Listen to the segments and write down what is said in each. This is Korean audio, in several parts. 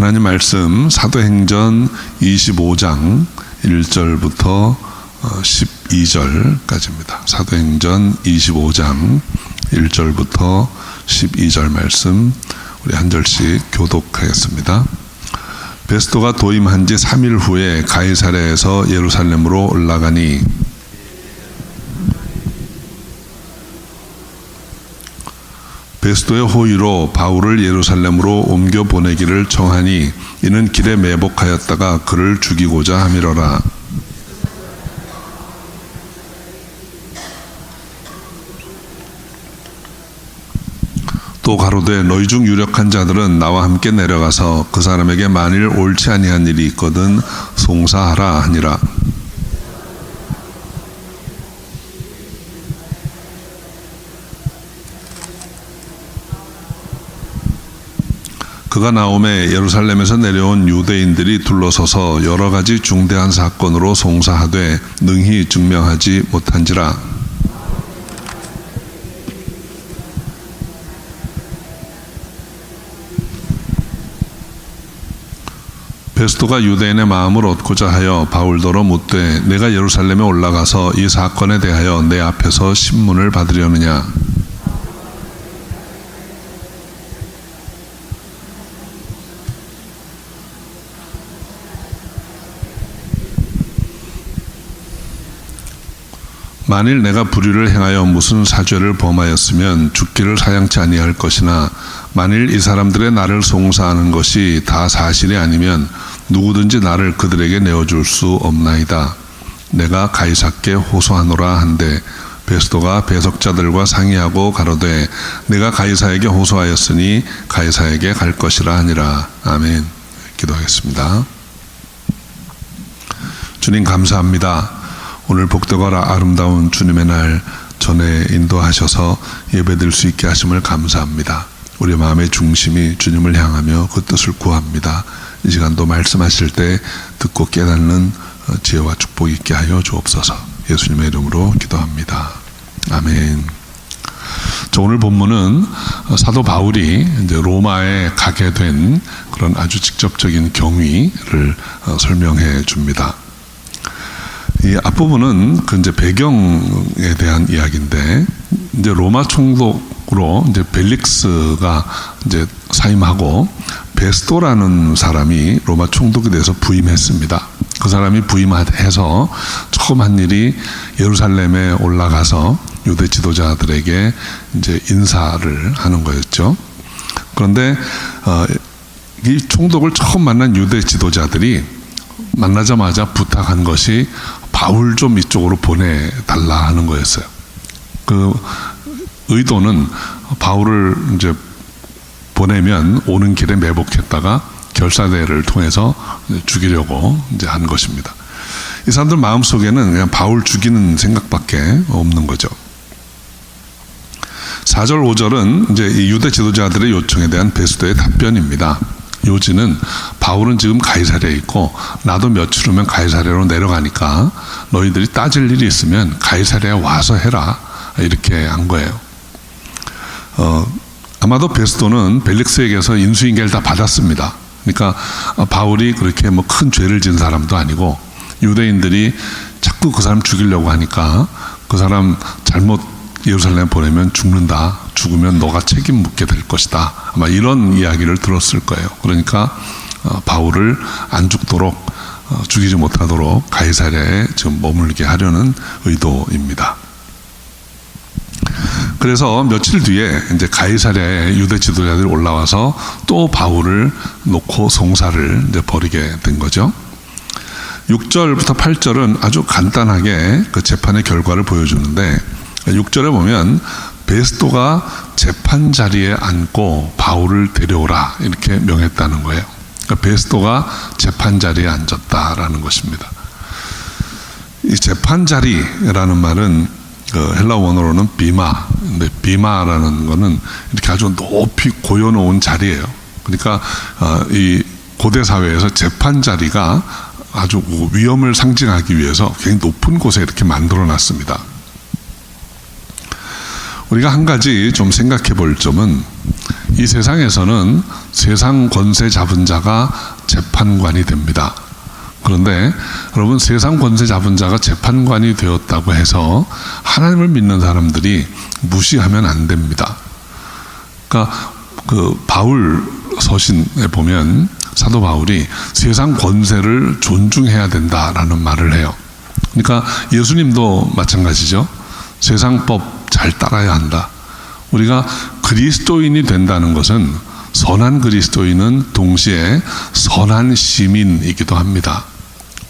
하나님 말씀 사도행전 25장 1절부터 12절까지입니다. 사도행전 25장 1절부터 12절 말씀 우리 한 절씩 교독하겠습니다. 베스토가 도임한 지 3일 후에 가이사랴에서 예루살렘으로 올라가니 베스도의 호의로 바울을 예루살렘으로 옮겨 보내기를 정하니 이는 길에 매복하였다가 그를 죽이고자 함이러라. 또 가로되 너희 중 유력한 자들은 나와 함께 내려가서 그 사람에게 만일 옳지 아니한 일이 있거든 송사하라 하니라. 그가 나옴에 예루살렘에서 내려온 유대인들이 둘러서서 여러 가지 중대한 사건으로 송사하되 능히 증명하지 못한지라. 베스토가 유대인의 마음을 얻고자 하여 바울더러 묻되 내가 예루살렘에 올라가서 이 사건에 대하여 내 앞에서 신문을 받으려느냐 만일 내가 불의를 행하여 무슨 사죄를 범하였으면 죽기를 사양치 아니할 것이나 만일 이 사람들의 나를 송사하는 것이 다 사실이 아니면 누구든지 나를 그들에게 내어줄 수 없나이다. 내가 가이사께 호소하노라 한데 베스도가 배석자들과 상의하고 가로되 내가 가이사에게 호소하였으니 가이사에게 갈 것이라 하니라. 아멘. 기도하겠습니다. 주님 감사합니다. 오늘 복되거라 아름다운 주님의 날 전에 인도하셔서 예배드릴 수 있게 하심을 감사합니다. 우리 마음의 중심이 주님을 향하며 그 뜻을 구합니다. 이 시간도 말씀하실 때 듣고 깨닫는 지혜와 축복 있게 하여 주옵소서. 예수님의 이름으로 기도합니다. 아멘. 자, 오늘 본문은 사도 바울이 로마에 가게 된 그런 아주 직접적인 경위를 설명해 줍니다. 이 앞부분은 그 이제 배경에 대한 이야기인데 이제 로마 총독으로 이제 벨릭스가 이제 사임하고 베스토라는 사람이 로마 총독에 대해서 부임했습니다. 그 사람이 부임해서 처음 한 일이 예루살렘에 올라가서 유대 지도자들에게 이제 인사를 하는 거였죠. 그런데 어, 이 총독을 처음 만난 유대 지도자들이 만나자마자 부탁한 것이 바울 좀 이쪽으로 보내달라 하는 거였어요. 그 의도는 바울을 이제 보내면 오는 길에 매복했다가 결사대를 통해서 죽이려고 이제 한 것입니다. 이 사람들 마음 속에는 그냥 바울 죽이는 생각밖에 없는 거죠. 4절, 5절은 이제 유대 지도자들의 요청에 대한 베스도의 답변입니다. 요지는 바울은 지금 가이사랴에 있고 나도 며칠 후면 가이사랴로 내려가니까 너희들이 따질 일이 있으면 가이사랴에 와서 해라 이렇게 한 거예요. 어, 아마도 베스도는 벨릭스에게서 인수인계를 다 받았습니다. 그러니까 바울이 그렇게 뭐 큰 죄를 지은 사람도 아니고 유대인들이 자꾸 그 사람 죽이려고 하니까 그 사람 잘못 예루살렘 보내면 죽는다. 죽으면 너가 책임 묻게 될 것이다. 아마 이런 이야기를 들었을 거예요. 그러니까 바울을 안 죽도록 죽이지 못하도록 가이사랴에 지금 머물게 하려는 의도입니다. 그래서 며칠 뒤에 이제 가이사랴에 유대 지도자들이 올라와서 또 바울을 놓고 송사를 이제 벌이게 된 거죠. 6절부터 8절은 아주 간단하게 그 재판의 결과를 보여주는데 6절에 보면 베스토가 재판 자리에 앉고 바울을 데려오라 이렇게 명했다는 거예요. 그러니까 베스토가 재판 자리에 앉았다라는 것입니다. 이 재판 자리라는 말은 그 헬라 원어로는 비마, 근데 비마라는 거는 이렇게 아주 높이 고여놓은 자리예요. 그러니까 이 고대 사회에서 재판 자리가 아주 위험을 상징하기 위해서 굉장히 높은 곳에 이렇게 만들어 놨습니다. 우리가 한 가지 좀 생각해 볼 점은 이 세상에서는 세상 권세 잡은 자가 재판관이 됩니다. 그런데 여러분 세상 권세 잡은 자가 재판관이 되었다고 해서 하나님을 믿는 사람들이 무시하면 안 됩니다. 그러니까 그 바울 서신에 보면 사도 바울이 세상 권세를 존중해야 된다라는 말을 해요. 그러니까 예수님도 마찬가지죠. 세상 법 잘 따라야 한다. 우리가 그리스도인이 된다는 것은 선한 그리스도인은 동시에 선한 시민이기도 합니다.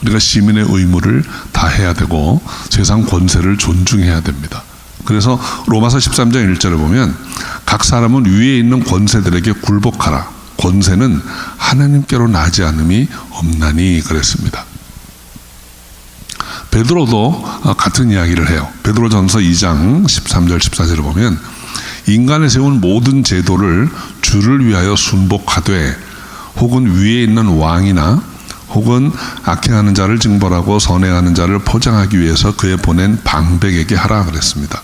우리가 시민의 의무를 다해야 되고 세상 권세를 존중해야 됩니다. 그래서 로마서 13장 1절을 보면 각 사람은 위에 있는 권세들에게 굴복하라. 권세는 하나님께로 나지 않음이 없나니 그랬습니다. 베드로도 같은 이야기를 해요. 베드로전서 2장 13절 14절을 보면 인간에 세운 모든 제도를 주를 위하여 순복하되 혹은 위에 있는 왕이나 혹은 악행하는 자를 징벌하고 선행하는 자를 포장하기 위해서 그의 보낸 방백에게 하라 그랬습니다.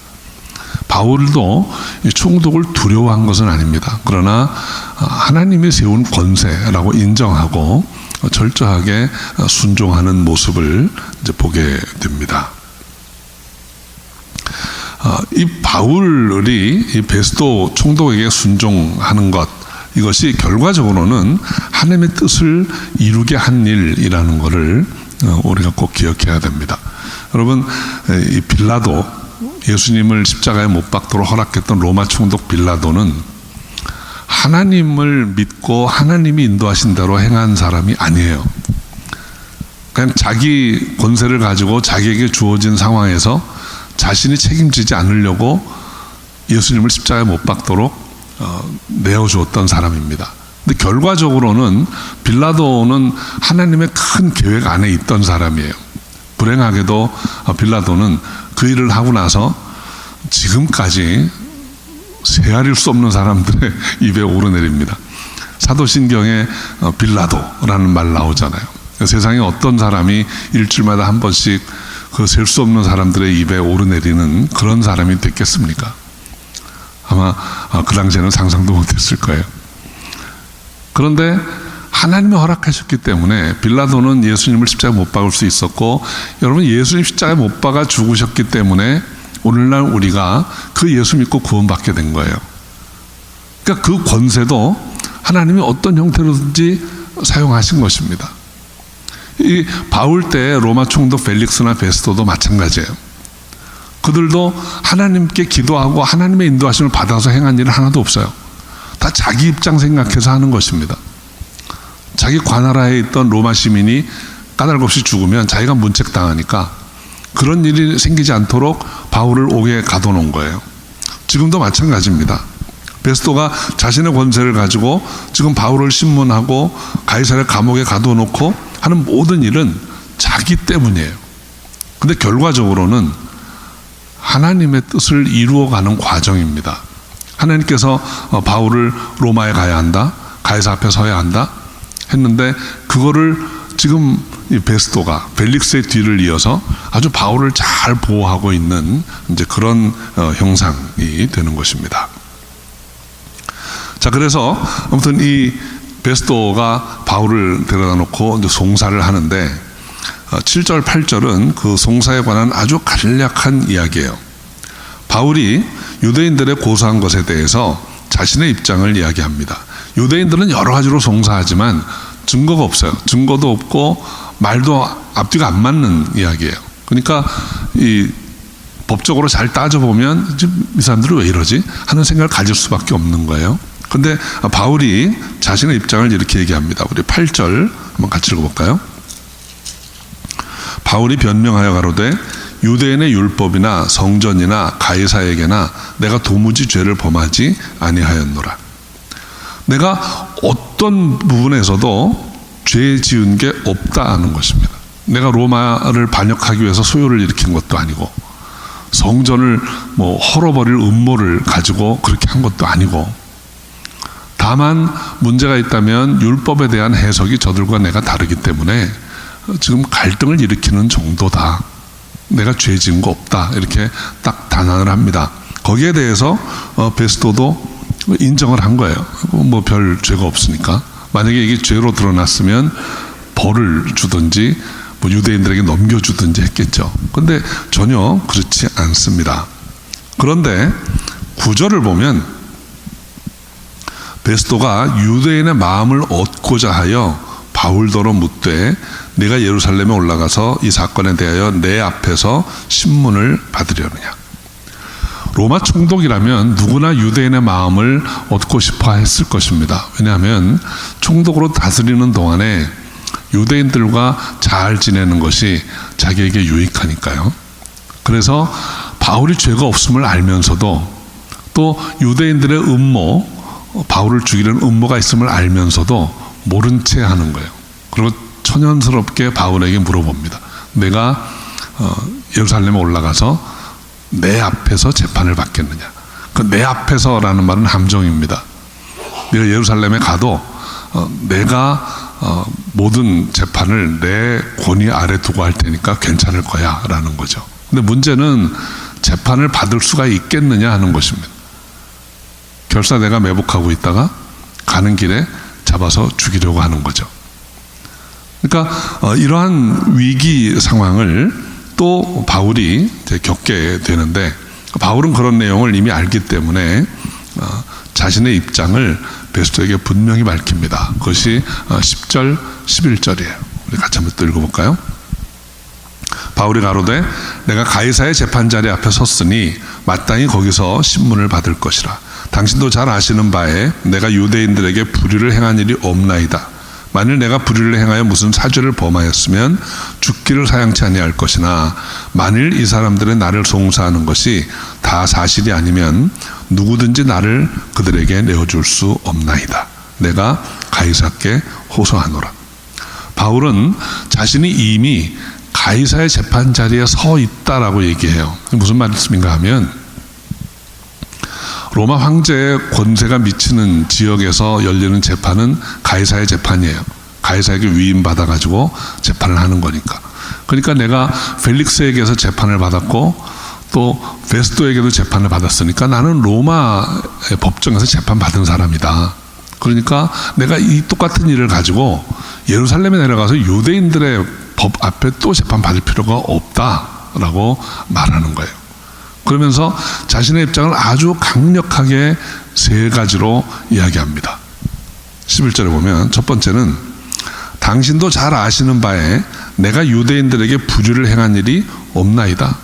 바울도 이 총독을 두려워한 것은 아닙니다. 그러나 하나님이 세운 권세라고 인정하고 철저하게 순종하는 모습을 이제 보게 됩니다. 아, 이 바울이 이 베스도 총독에게 순종하는 것 이것이 결과적으로는 하나님의 뜻을 이루게 한 일이라는 것을 어, 우리가 꼭 기억해야 됩니다. 여러분 이 빌라도 예수님을 십자가에 못 박도록 허락했던 로마 총독 빌라도는 하나님을 믿고 하나님이 인도하신 대로 행한 사람이 아니에요. 그냥 자기 권세를 가지고 자기에게 주어진 상황에서 자신이 책임지지 않으려고 예수님을 십자가에 못 박도록 어, 내어주었던 사람입니다. 근데 결과적으로는 빌라도는 하나님의 큰 계획 안에 있던 사람이에요. 불행하게도 빌라도는 그 일을 하고 나서 지금까지 세아릴 수 없는 사람들의 입에 오르내립니다. 사도신경에 어, 빌라도라는 말 나오잖아요. 세상에 어떤 사람이 일주일마다 한 번씩 그 셀 수 없는 사람들의 입에 오르내리는 그런 사람이 됐겠습니까? 아마 어, 그 당시에는 상상도 못했을 거예요. 그런데 하나님이 허락하셨기 때문에 빌라도는 예수님을 십자가에 못 박을 수 있었고 여러분 예수님 십자가에 못 박아 죽으셨기 때문에 오늘날 우리가 그 예수 믿고 구원받게 된 거예요. 그러니까 그 권세도 하나님이 어떤 형태로든지 사용하신 것입니다. 이 바울 때 로마 총독 벨릭스나 베스토도 마찬가지예요. 그들도 하나님께 기도하고 하나님의 인도하심을 받아서 행한 일은 하나도 없어요. 다 자기 입장 생각해서 하는 것입니다. 자기 관하라에 있던 로마 시민이 까닭 없이 죽으면 자기가 문책당하니까 그런 일이 생기지 않도록 바울을 옥에 가둬놓은 거예요. 지금도 마찬가지입니다. 베스토가 자신의 권세를 가지고 지금 바울을 신문하고 가이사를 감옥에 가둬놓고 하는 모든 일은 자기 때문이에요. 근데 결과적으로는 하나님의 뜻을 이루어가는 과정입니다. 하나님께서 어, 바울을 로마에 가야 한다, 가이사 앞에 서야 한다 했는데 그거를 지금 이 베스토가 벨릭스의 뒤를 이어서 아주 바울을 잘 보호하고 있는 이제 그런 어, 형상이 되는 것입니다. 자, 그래서 아무튼 이 베스토가 바울을 데려다 놓고 이제 송사를 하는데 7절, 8절은 그 송사에 관한 아주 간략한 이야기예요. 바울이 유대인들의 고소한 것에 대해서 자신의 입장을 이야기합니다. 유대인들은 여러 가지로 송사하지만 증거가 없어요. 증거도 없고 말도 앞뒤가 안 맞는 이야기예요. 그러니까 이 법적으로 잘 따져보면 이 사람들은 왜 이러지? 하는 생각을 가질 수밖에 없는 거예요. 근데 바울이 자신의 입장을 이렇게 얘기합니다. 우리 8절 한번 같이 읽어볼까요? 바울이 변명하여 가로되 유대인의 율법이나 성전이나 가이사에게나 내가 도무지 죄를 범하지 아니하였노라. 내가 어떤 부분에서도 죄 지은 게 없다는 것입니다. 내가 로마를 반역하기 위해서 소요를 일으킨 것도 아니고 성전을 뭐 헐어버릴 음모를 가지고 그렇게 한 것도 아니고 다만 문제가 있다면 율법에 대한 해석이 저들과 내가 다르기 때문에 지금 갈등을 일으키는 정도다. 내가 죄 지은 거 없다. 이렇게 딱 단언을 합니다. 거기에 대해서 어, 베스토도 인정을 한 거예요. 뭐 별 죄가 없으니까. 만약에 이게 죄로 드러났으면 벌을 주든지 뭐 유대인들에게 넘겨주든지 했겠죠. 근데 전혀 그렇지 않습니다. 그런데 구절을 보면 베스도가 유대인의 마음을 얻고자 하여 바울더러 묻되 내가 예루살렘에 올라가서 이 사건에 대하여 내 앞에서 신문을 받으려느냐. 로마 총독이라면 누구나 유대인의 마음을 얻고 싶어 했을 것입니다. 왜냐하면 총독으로 다스리는 동안에 유대인들과 잘 지내는 것이 자기에게 유익하니까요. 그래서 바울이 죄가 없음을 알면서도 또 유대인들의 음모, 바울을 죽이려는 음모가 있음을 알면서도 모른 채 하는 거예요. 그리고 천연스럽게 바울에게 물어봅니다. 내가 어, 예루살렘에 올라가서 내 앞에서 재판을 받겠느냐. 그 내 앞에서라는 말은 함정입니다. 내가 예루살렘에 가도 어, 내가 어, 모든 재판을 내 권위 아래 두고 할 테니까 괜찮을 거야라는 거죠. 근데 문제는 재판을 받을 수가 있겠느냐 하는 것입니다. 결사 내가 매복하고 있다가 가는 길에 잡아서 죽이려고 하는 거죠. 그러니까 어, 이러한 위기 상황을 또 바울이 겪게 되는데 바울은 그런 내용을 이미 알기 때문에 어, 자신의 입장을 베스토에게 분명히 밝힙니다. 그것이 어, 10절, 11절이에요. 우리 같이 한번 또 읽어볼까요? 바울이 가로되 내가 가이사의 재판 자리 앞에 섰으니 마땅히 거기서 신문을 받을 것이라. 당신도 잘 아시는 바에 내가 유대인들에게 불의를 행한 일이 없나이다. 만일 내가 불의를 행하여 무슨 사죄를 범하였으면 죽기를 사양치 아니할 것이나 만일 이 사람들의 나를 송사하는 것이 다 사실이 아니면 누구든지 나를 그들에게 내어줄 수 없나이다. 내가 가이사께 호소하노라. 바울은 자신이 이미 가이사의 재판 자리에 서 있다라고 얘기해요. 무슨 말씀인가 하면 로마 황제의 권세가 미치는 지역에서 열리는 재판은 가이사의 재판이에요. 가이사에게 위임받아 가지고 재판을 하는 거니까. 그러니까 내가 펠릭스에게서 재판을 받았고 또 베스토에게도 재판을 받았으니까 나는 로마 법정에서 재판 받은 사람이다. 그러니까 내가 이 똑같은 일을 가지고 예루살렘에 내려가서 유대인들의 법 앞에 또 재판 받을 필요가 없다라고 말하는 거예요. 그러면서 자신의 입장을 아주 강력하게 세 가지로 이야기합니다. 11절에 보면 첫 번째는 당신도 잘 아시는 바에 내가 유대인들에게 부주를 행한 일이 없나이다.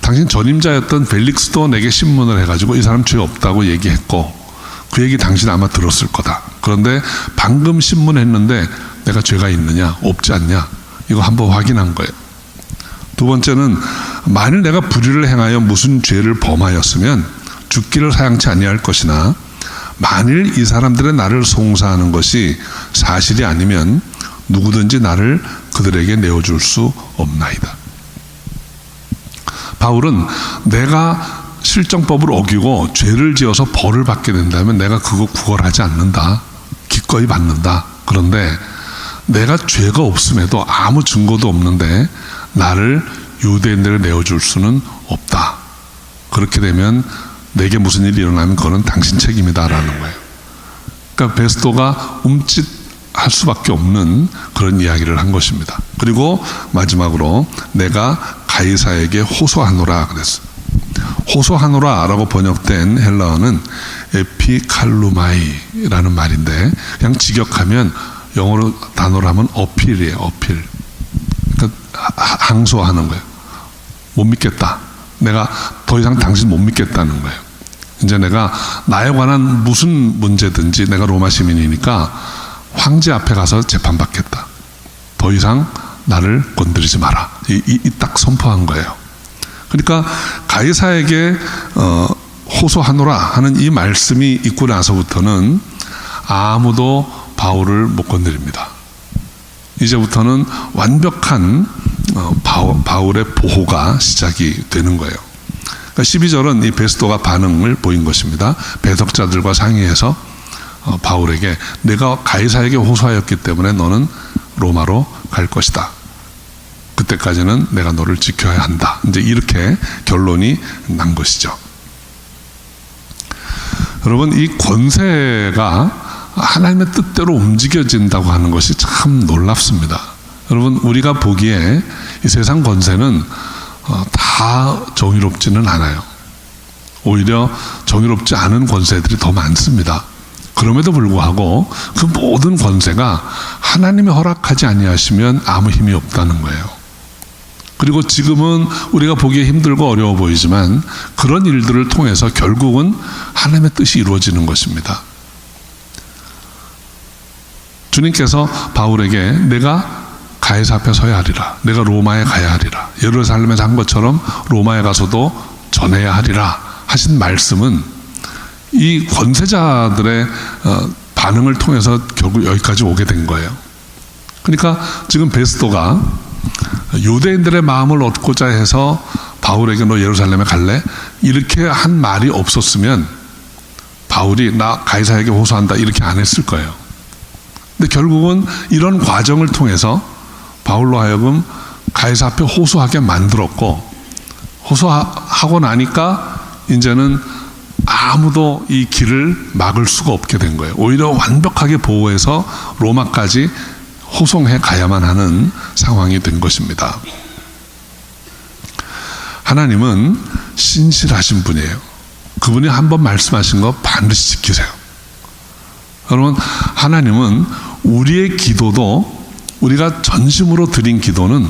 당신 전임자였던 벨릭스도 내게 신문을 해가지고 이 사람 죄 없다고 얘기했고 그 얘기 당신 아마 들었을 거다. 그런데 방금 신문했는데 내가 죄가 있느냐 없지 않냐 이거 한번 확인한 거예요. 두 번째는 만일 내가 불의를 행하여 무슨 죄를 범하였으면 죽기를 사양치 아니할 것이나 만일 이 사람들의 나를 송사하는 것이 사실이 아니면 누구든지 나를 그들에게 내어줄 수 없나이다. 바울은 내가 실정법을 어기고 죄를 지어서 벌을 받게 된다면 내가 그거 구걸하지 않는다. 기꺼이 받는다. 그런데 내가 죄가 없음에도 아무 증거도 없는데 나를 유대인들을 내어줄 수는 없다. 그렇게 되면 내게 무슨 일이 일어나면 그거는 당신 책임이다라는 거예요. 그러니까 베스토가 움찔할 수밖에 없는 그런 이야기를 한 것입니다. 그리고 마지막으로 내가 가이사에게 호소하노라 그랬어. 호소하노라라고 번역된 헬라어는 에피칼루마이라는 말인데 그냥 직역하면 영어로 단어로 하면 어필이에요. 어필. 그러니까 항소하는 거예요. 못 믿겠다. 내가 더 이상 당신 못 믿겠다는 거예요. 이제 내가 나에 관한 무슨 문제든지 내가 로마 시민이니까 황제 앞에 가서 재판받겠다. 더 이상 나를 건드리지 마라. 이, 이, 이딱 선포한 거예요. 그러니까 가이사에게 어, 호소하노라 하는 이 말씀이 있고 나서부터는 아무도 바울을 못 건드립니다. 이제부터는 완벽한 어, 바울의 보호가 시작이 되는 거예요. 그러니까 12절은 이 베스도가 반응을 보인 것입니다. 배석자들과 상의해서 어, 바울에게 내가 가이사에게 호소하였기 때문에 너는 로마로 갈 것이다. 그때까지는 내가 너를 지켜야 한다. 이제 이렇게 결론이 난 것이죠. 여러분 이 권세가 하나님의 뜻대로 움직여진다고 하는 것이 참 놀랍습니다. 여러분 우리가 보기에 이 세상 권세는 어, 다 정의롭지는 않아요. 오히려 정의롭지 않은 권세들이 더 많습니다. 그럼에도 불구하고 그 모든 권세가 하나님이 허락하지 아니하시면 아무 힘이 없다는 거예요. 그리고 지금은 우리가 보기에 힘들고 어려워 보이지만 그런 일들을 통해서 결국은 하나님의 뜻이 이루어지는 것입니다. 주님께서 바울에게 내가 가해사 앞에 서야 하리라. 내가 로마에 가야 하리라. 예루살렘에서 한 것처럼 로마에 가서도 전해야 하리라. 하신 말씀은 이 권세자들의 어, 반응을 통해서 결국 여기까지 오게 된 거예요. 그러니까 지금 베스도가 유대인들의 마음을 얻고자 해서 바울에게 너 예루살렘에 갈래? 이렇게 한 말이 없었으면 바울이 나 가이사에게 호소한다 이렇게 안 했을 거예요. 근데 결국은 이런 과정을 통해서 바울로 하여금 가이사 앞에 호소하게 만들었고 호소하고 나니까 이제는 아무도 이 길을 막을 수가 없게 된 거예요. 오히려 완벽하게 보호해서 로마까지 호송해 가야만 하는 상황이 된 것입니다. 하나님은 신실하신 분이에요. 그분이 한 번 말씀하신 거 반드시 지키세요. 여러분, 하나님은 우리의 기도도 우리가 전심으로 드린 기도는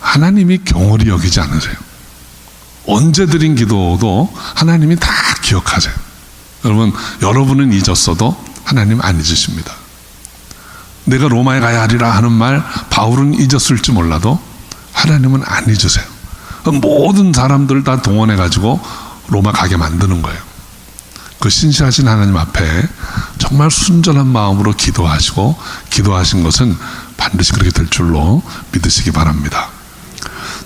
하나님이 경홀히 여기지 않으세요. 언제 드린 기도도 하나님이 다 기억하세요. 여러분, 여러분은 잊었어도 하나님 안 잊으십니다. 내가 로마에 가야 하리라 하는 말 바울은 잊었을지 몰라도 하나님은 안 잊으세요. 모든 사람들 다 동원해 가지고 로마 가게 만드는 거예요. 그 신실하신 하나님 앞에 정말 순전한 마음으로 기도하시고 기도하신 것은 반드시 그렇게 될 줄로 믿으시기 바랍니다.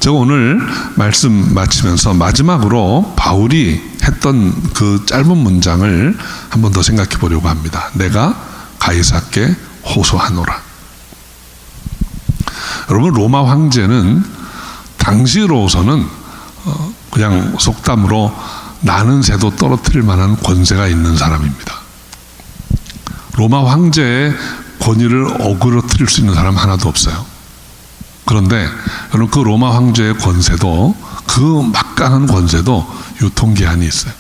제가 오늘 말씀 마치면서 마지막으로 바울이 했던 그 짧은 문장을 한 번 더 생각해 보려고 합니다. 내가 가이사께 호소하노라. 여러분 로마 황제는 당시로서는 어, 그냥 속담으로 나는 새도 떨어뜨릴 만한 권세가 있는 사람입니다. 로마 황제의 권위를 어그러뜨릴 수 있는 사람 하나도 없어요. 그런데 여러분 그 로마 황제의 권세도 그 막강한 권세도 유통기한이 있어요.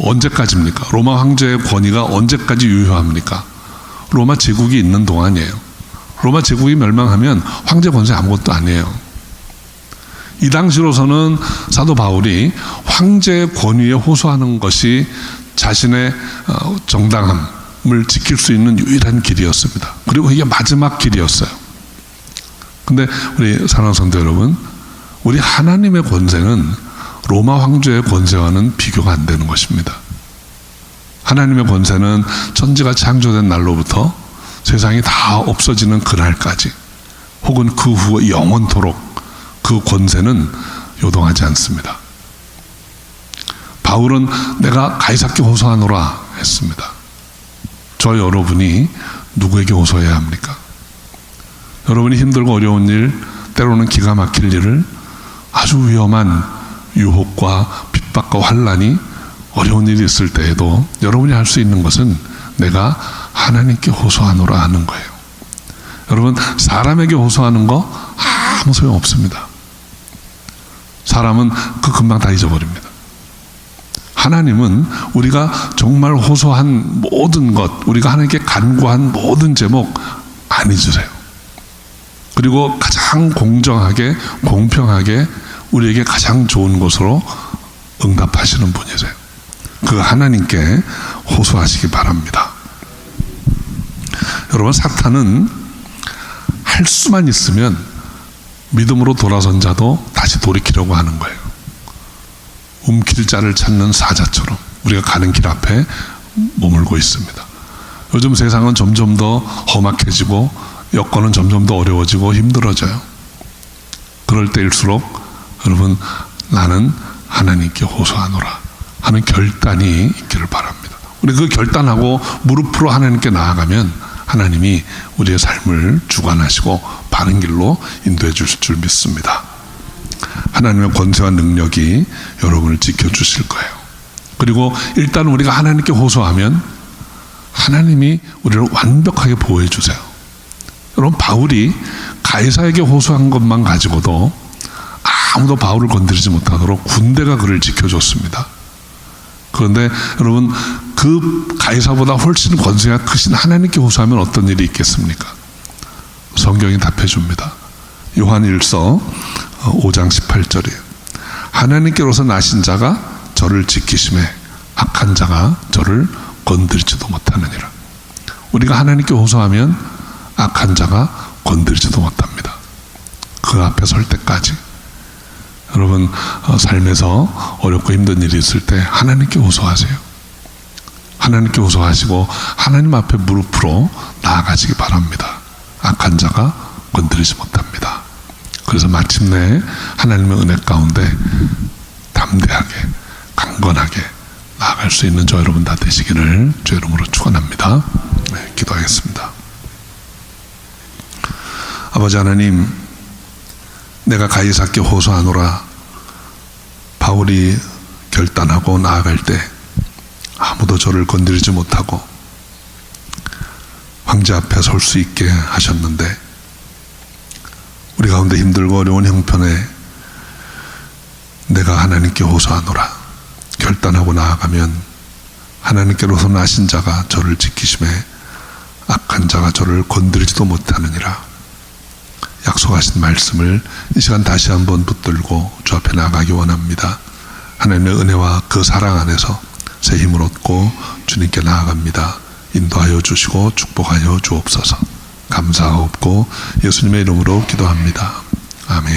언제까지입니까? 로마 황제의 권위가 언제까지 유효합니까? 로마 제국이 있는 동안이에요. 로마 제국이 멸망하면 황제 권세 아무것도 아니에요. 이 당시로서는 사도 바울이 황제의 권위에 호소하는 것이 자신의 어, 정당함을 지킬 수 있는 유일한 길이었습니다. 그리고 이게 마지막 길이었어요. 근데 우리 사랑하는 성도 여러분, 우리 하나님의 권세는 로마 황제의 권세와는 비교가 안 되는 것입니다. 하나님의 권세는 천지가 창조된 날로부터 세상이 다 없어지는 그날까지 혹은 그 후 영원토록 그 권세는 요동하지 않습니다. 바울은 내가 가이사께 호소하노라 했습니다. 저 여러분이 누구에게 호소해야 합니까? 여러분이 힘들고 어려운 일, 때로는 기가 막힐 일을 아주 위험한 유혹과 핍박과 환란이 어려운 일이 있을 때에도 여러분이 할 수 있는 것은 내가 하나님께 호소하노라 하는 거예요. 여러분 사람에게 호소하는 거 아무 소용 없습니다. 사람은 그 금방 다 잊어버립니다. 하나님은 우리가 정말 호소한 모든 것, 우리가 하나님께 간구한 모든 제목 안 잊으세요. 그리고 가장 공정하게, 공평하게 우리에게 가장 좋은 것으로 응답하시는 분이세요. 그 하나님께 호소하시기 바랍니다. 여러분, 사탄은 할 수만 있으면 믿음으로 돌아선 자도 다시 돌이키려고 하는 거예요. 움킬 자를 찾는 사자처럼 우리가 가는 길 앞에 머물고 있습니다. 요즘 세상은 점점 더 험악해지고 여건은 점점 더 어려워지고 힘들어져요. 그럴 때일수록 여러분 나는 하나님께 호소하노라 하는 결단이 있기를 바랍니다. 우리 그 결단하고 무릎으로 하나님께 나아가면 하나님이 우리의 삶을 주관하시고 바른 길로 인도해 주실 줄 믿습니다. 하나님의 권세와 능력이 여러분을 지켜주실 거예요. 그리고 일단 우리가 하나님께 호소하면 하나님이 우리를 완벽하게 보호해 주세요. 여러분 바울이 가이사에게 호소한 것만 가지고도 아무도 바울을 건드리지 못하도록 군대가 그를 지켜줬습니다. 그런데 여러분 그 가이사보다 훨씬 권세가 크신 하나님께 호소하면 어떤 일이 있겠습니까? 성경이 답해 줍니다. 요한 1서 5장 18절이에요. 하나님께로서 나신 자가 저를 지키심에 악한 자가 저를 건드리지도 못하느니라. 우리가 하나님께 호소하면 악한 자가 건드리지도 못합니다. 그 앞에 설 때까지 여러분 어, 삶에서 어렵고 힘든 일이 있을 때 하나님께 호소하세요. 하나님께 호소하시고 하나님 앞에 무릎으로 나아가시기 바랍니다. 악한 자가 건드리지 못합니다. 그래서 마침내 하나님의 은혜 가운데 담대하게 강건하게 나아갈 수 있는 저 여러분 다 되시기를 주 이름으로 축원합니다. 네, 기도하겠습니다. 아버지 하나님, 내가 가이사께 호소하노라. 바울이 결단하고 나아갈 때 아무도 저를 건드리지 못하고 황제 앞에 설 수 있게 하셨는데 우리 가운데 힘들고 어려운 형편에 내가 하나님께 호소하노라 결단하고 나아가면 하나님께로서 나신 자가 저를 지키심에 악한 자가 저를 건드리지도 못하느니라 약속하신 말씀을 이 시간 다시 한번 붙들고 주 앞에 나가기 원합니다. 하나님의 은혜와 그 사랑 안에서 새 힘을 얻고 주님께 나아갑니다. 인도하여 주시고 축복하여 주옵소서. 감사하옵고 예수님의 이름으로 기도합니다. 아멘.